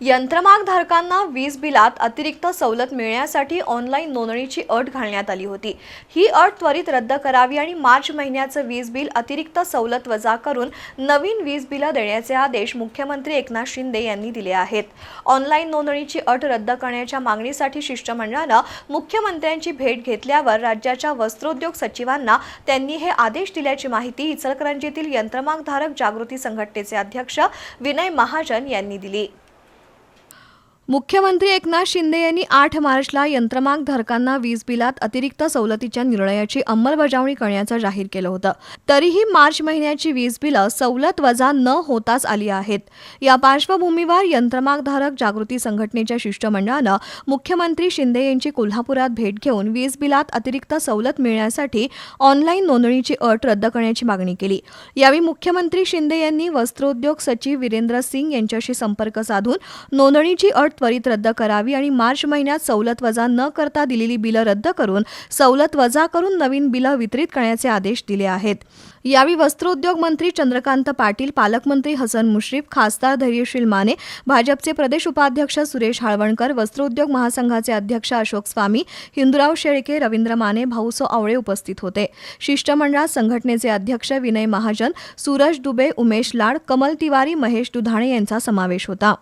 यंत्रमागधारकांना वीज बिलात अतिरिक्त सवलत मिळण्यासाठी ऑनलाईन नोंदणीची अट घालण्यात आली होती. ही अट त्वरित रद्द करावी आणि मार्च महिन्याचं वीज बिल अतिरिक्त सवलत वजा करून नवीन वीज बिलं देण्याचे आदेश मुख्यमंत्री एकनाथ शिंदे यांनी दिले आहेत. ऑनलाईन नोंदणीची अट रद्द करण्याच्या मागणीसाठी शिष्टमंडळानं मुख्यमंत्र्यांची भेट घेतल्यावर राज्याच्या वस्त्रोद्योग सचिवांना त्यांनी हे आदेश दिल्याची माहिती इचलकरंजीतील यंत्रमागधारक जागृती संघटनेचे अध्यक्ष विनय महाजन यांनी दिली. मुख्यमंत्री एकनाथ शिंदे यांनी आठ मार्चला यंत्रमाग धारकांना वीज बिलात अतिरिक्त सवलतीच्या निर्णयाची अंमलबजावणी करण्याचं जाहीर केलं होतं. तरीही मार्च महिन्याची वीज बिलं सवलत वजा न होताच आली आहेत. या पार्श्वभूमीवर यंत्रमागधारक जागृती संघटनेच्या शिष्टमंडळानं मुख्यमंत्री शिंदे यांची कोल्हापुरात भेट घेऊन वीज बिलात अतिरिक्त सवलत मिळण्यासाठी ऑनलाईन नोंदणीची अट रद्द करण्याची मागणी केली. यावेळी मुख्यमंत्री शिंदे यांनी वस्त्रोद्योग सचिव वीरेंद्र सिंग यांच्याशी संपर्क साधून नोंदणीची अट त्वरित रद्द करावी आणि मार्च महिन्यात सवलत वजा न करता दिलेली बिलं रद्द करून सवलत वजा करून नवीन बिलं वितरित करण्याचे आदेश दिले आहेत. यावेळी वस्त्रोद्योग मंत्री चंद्रकांत पाटील पालकमंत्री हसन मुश्रीफ खासदार धैर्यशील माने भाजपचे प्रदेश उपाध्यक्ष सुरेश हाळवणकर वस्त्रोद्योग महासंघाचे अध्यक्ष अशोक स्वामी हिंदुराव शेळके रवींद्र माने भाऊसो आवळे उपस्थित होते. शिष्टमंडळात संघटनेचे अध्यक्ष विनय महाजन सूरज दुबे उमेश लाड कमल तिवारी महेश दुधाणे यांचा समावेश होता.